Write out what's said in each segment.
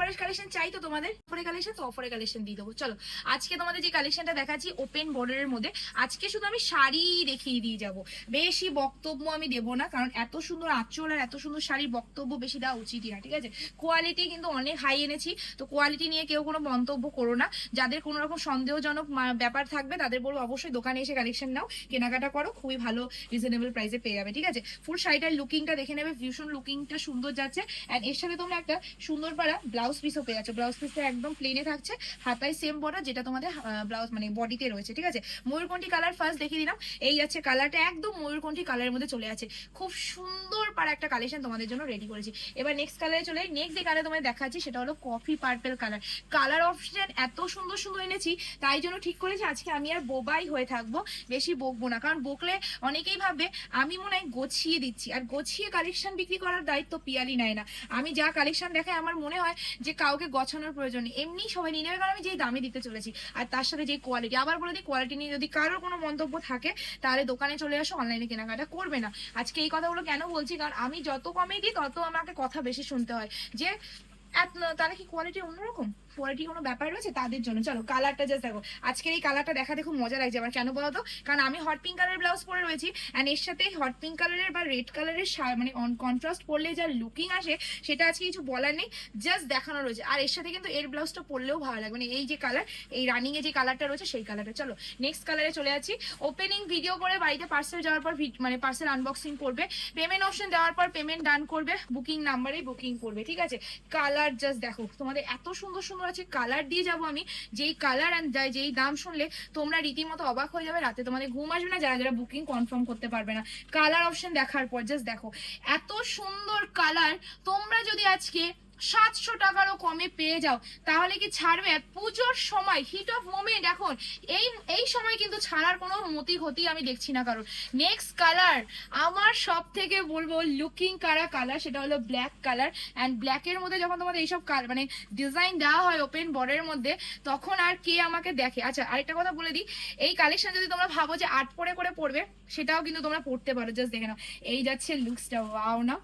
অফারের কালেকশন চাই তো তোমাদের? অফারের কালেকশন তো অফারের কালেকশন দিয়ে দেবো। চলো, আজকে তোমাদের যে কালেকশনটা দেখাচ্ছি ওপেন বর্ডারের মধ্যে, আজকে শুধু আমি শাড়ি দেখিয়ে দিয়ে যাব। বেশি বক্তব্য আমি দেবো না, কারণ এত সুন্দর আঁচল আর এত সুন্দর শাড়ির বক্তব্য বেশি দেওয়া উচিতই না, ঠিক আছে? কোয়ালিটি কিন্তু অনেক হাই এনেছি, তো কোয়ালিটি নিয়ে কেউ কোনো মন্তব্য করো না। যাদের কোনো রকম সন্দেহজনক ব্যাপার থাকবে, তাদের বলব অবশ্যই দোকানে এসে কালেকশন নাও। কেনাকাটা করো, খুবই ভালো রিজনেবল প্রাইসে পেয়ে যাবে, ঠিক আছে? ফুল শাড়িটার লুকিংটা দেখে নেবে ভীষণ লুকিংটা সুন্দর যাচ্ছে। অ্যান্ড এর সাথে তোমরা একটা সুন্দর পাড়া ব্লাউজ পিসও পেয়ে যাচ্ছ। ব্লাউজ পিসটা একদম প্লেনে থাকছে, হাতায় সেম বর্ডার যেটা তোমাদের ব্লাউজ মানে বডিতে রয়েছে, ঠিক আছে? ময়ূরকণ্ঠী কালার ফার্স্ট দেখিয়ে দিলাম। এই যাচ্ছে কালারটা একদম ময়ূরকণ্ঠী কালারের মধ্যে চলে আছে। খুব সুন্দর পাড়া একটা কালেকশন তোমাদের জন্য রেডি করেছি। এবার নেক্সট কালারে চলে নেক্সট যে কালার তোমাদের দেখাচ্ছি, সেটা হলো coffee purple colour colour option এত সুন্দর সুন্দর এনেছি, তাই জন্য ঠিক করেছি, আজকে আমি আর বোবাই হয়ে থাকব, বেশি বকবো না। কারণ বকলে অনেকেই ভাববে, আমি মনে হয় গোছিয়ে দিচ্ছি। আর গোছিয়ে কালেকশন বিক্রি করার দায়িত্ব পিয়ালি নেয় না। আমি যা কালেকশন দেখাই, আমার মনে হয় যে কাউকে গছানোর প্রয়োজন নেই। এমনি সবাই নিয়ে নেবে, কারণ আমি যেই দামে দিতে চলেছি। আর তার সাথে যে কোয়ালিটি আবার বলে দিই কোয়ালিটি নিয়ে যদি কারোর কোনো মন্তব্য থাকে, তাহলে দোকানে চলে আসো অনলাইনে কেনাকাটা করবে না। আজকে এই কথাগুলো কেন বলছি? কারণ আমি যত কমে দিই, তত আমাকে কথা বেশি শুনতে হয়। যে তাহলে কি কোয়ালিটি অন্যরকম? কোয়ালিটি কোনো ব্যাপার রয়েছে? তাদের জন্য। চলো কালারটা জাস্ট দেখো। আজকের এই কালারটা দেখাতে খুব মজা লাগছে আমার। কেন বলো তো? কারণ আমি হট পিঙ্ক কালারের ব্লাউজ পরে রয়েছি। অ্যান্ড এর সাথে হট পিঙ্ক কালারের বা রেড কালারের মানে অন কন্ট্রাস্ট পরলে যা লুকিং আসে, সেটা আজকে কিছু বলার নেই। জাস্ট দেখানো রয়েছে। আর এর সাথে কিন্তু এর ব্লাউজটা পরলেও ভালো লাগে মানে এই যে কালার এই রানিং এ যে কালারটা রয়েছে, সেই কালারটা চলো নেক্সট কালারে চলে যাচ্ছি। ওপেনিং ভিডিও করে বাড়িতে পার্সেল যাওয়ার পর মানে পার্সেল আনবক্সিং করবে। পেমেন্ট অপশন দেওয়ার পর পেমেন্ট ডান করবে। বুকিং নাম্বারেই বুকিং করবে। ঠিক আছে? কালার জাস্ট দেখো। তোমাদের এত সুন্দর সুন্দর আছে কালার দিয়ে যাব আমি, যেই কালার অ্যান্ড যেই দাম শুনলে তোমরা রীতিমতো অবাক হয়ে যাবে, রাতে তোমাদের ঘুম আসবে না, যারা যারা বুকিং কনফার্ম করতে পারবে না। কালার অপশন দেখার পর জাস্ট দেখো, এত সুন্দর কালার তোমরা যদি আজকে সাতশো টাকারও কমে পেয়ে যাও। তাহলে কি ছাড়বে? আর পুজোর সময় হিট অফ মোমেন্ট এখন। এই এই সময় কিন্তু ছাড়ার কোনো মতি ক্ষতি আমি দেখছি না কারণ নেক্সট কালার আমার সব থেকে বলব লুকিং কারা কালার সেটা হলো ব্ল্যাক কালার অ্যান্ড ব্ল্যাকের মধ্যে যখন তোমাদের এইসব মানে ডিজাইন দেওয়া হয় ওপেন বর্ডারের মধ্যে, তখন আর কে আমাকে দেখে? আচ্ছা আরেকটা কথা বলে দিই। এই কালেকশন যদি তোমরা ভাবো যে আট পরে করে পড়বে সেটাও কিন্তু তোমরা পড়তে পারো। জাস্ট দেখে নাও। এই যাচ্ছে লুকসটা ওয়াও না?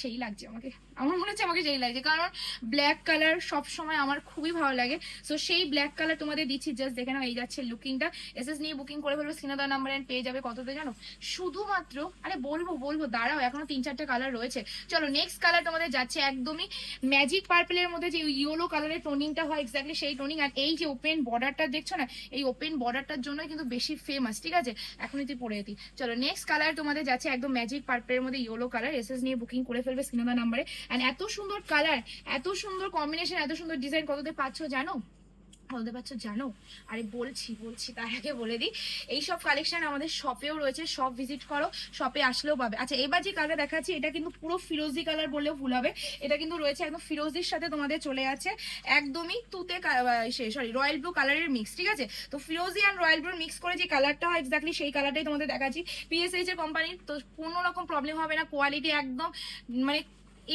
সেই লাগছে আমাকে। আমার মনে হচ্ছে আমাকে সেই লাগছে, কারণ ব্ল্যাক কালার সব সময় আমার খুবই ভালো লাগে। সো সেই ব্ল্যাক কালার তোমাদের দিচ্ছি জাস্ট দেখে নাও, এই যাচ্ছে লুকিংটা এসএস নিয়ে বুকিং করে ফেলব সিনাদা নাম্বার এন্ড পেয়ে যাবে কততে জানো? শুধুমাত্র, আরে বলব বলব, দাঁড়াও, এখনও তিন চারটে কালার রয়েছে। চলো নেক্সট কালার তোমাদের যাচ্ছে একদমই ম্যাজিক পার্পেলের মধ্যে যে ইয়েলো কালারের টোনিংটা হয় এক্স্যাক্টলি সেই টোনিং আর এই যে ওপেন বর্ডারটা দেখছ না, এই ওপেন বর্ডারটার জন্য কিন্তু বেশি ফেমাস ঠিক আছে? এখনই তুই পরে যেতি চলো নেক্সট কালার তোমাদের যাচ্ছে একদম ম্যাজিক পার্পেলের মধ্যে ইয়েলো কালার এসএস নিয়ে বুকিং করে ফেলবে সিনেমা নাম্বারে অ্যান্ড এত সুন্দর কালার এত সুন্দর কম্বিনেশন এত সুন্দর ডিজাইন কততে পাচ্ছ জানো? বলতে পারছ জানো? আরে বলছি বলছি, তার আগে বলে দিই। এইসব কালেকশন আমাদের শপেও রয়েছে শপ ভিজিট করো শপে আসলেও পাবে। আচ্ছা এবার যে কালার দেখাচ্ছি, এটা কিন্তু পুরো ফিরোজি কালার বললেও ভুল হবে। এটা কিন্তু রয়েছে একদম ফিরোজির সাথে তোমাদের চলে আছে একদমই তুতে সরি রয়্যাল ব্লু কালারের মিক্স ঠিক আছে? তো ফিরোজি অ্যান্ড রয়্যাল ব্লু মিক্স করে যে কালারটা হয় এক্স্যাক্টলি সেই কালারটাই তোমাদের দেখাচ্ছি। পিএসএইচ এর কোম্পানির তো কোনো রকম প্রবলেম হবে না। কোয়ালিটি একদম মানে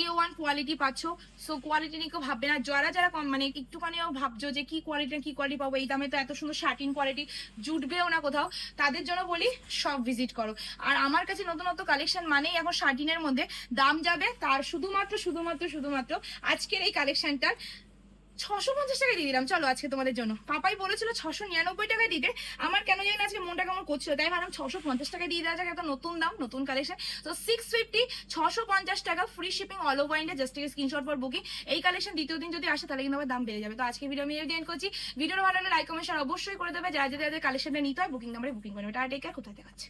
এ ওয়ান কোয়ালিটি পাচ্ছ। সো কোয়ালিটি নিয়ে কেউ ভাববে না। যারা যারা কম মানে একটুখানিও ভাবছ যে কি কোয়ালিটি কি কোয়ালিটি পাবো, এই দামে তো এত সুন্দর শার্টিন কোয়ালিটি জুটবেও না কোথাও, তাদের জন্য বলি সব ভিজিট করো। আর আমার কাছে নতুনত্ব কালেকশন মানেই এখন শার্টিনের মধ্যে দাম যাবে তার শুধুমাত্র শুধুমাত্র শুধুমাত্র আজকের এই কালেকশনটার ছশো পঞ্চাশ টাকা দিয়ে দিলাম। চলো আজকে তোমাদের জন্য। পাপাই বলেছিল ছশো নিরানব্বই টাকা দিতে। আমার কেন জানি আজকে মনটা কেমন করছিল। তাই ভাবলাম ছশো পঞ্চাশ টাকা দিয়ে দেওয়া যাক এত নতুন দাম, নতুন কালেকশন তো সিক্স ফিফটি ছশো পঞ্চাশ টাকা free shipping all over India just screenshot for booking এই কালেকশন দ্বিতীয় দিন যদি আসে, তাহলে কিন্তু আবার দাম বেড়ে যাবে। তো আজকে ভিডিও আমি এন্ড করছি। ভিডিওটা ভালো লাগলে লাইক কমেন্ট অবশ্যই করে দেবে। যা যাদের কালেকশনটা নিতে হয় বুকিং নাম্বারে বুকিং করবে এটা টেক কোথায় দেখাচ্ছে?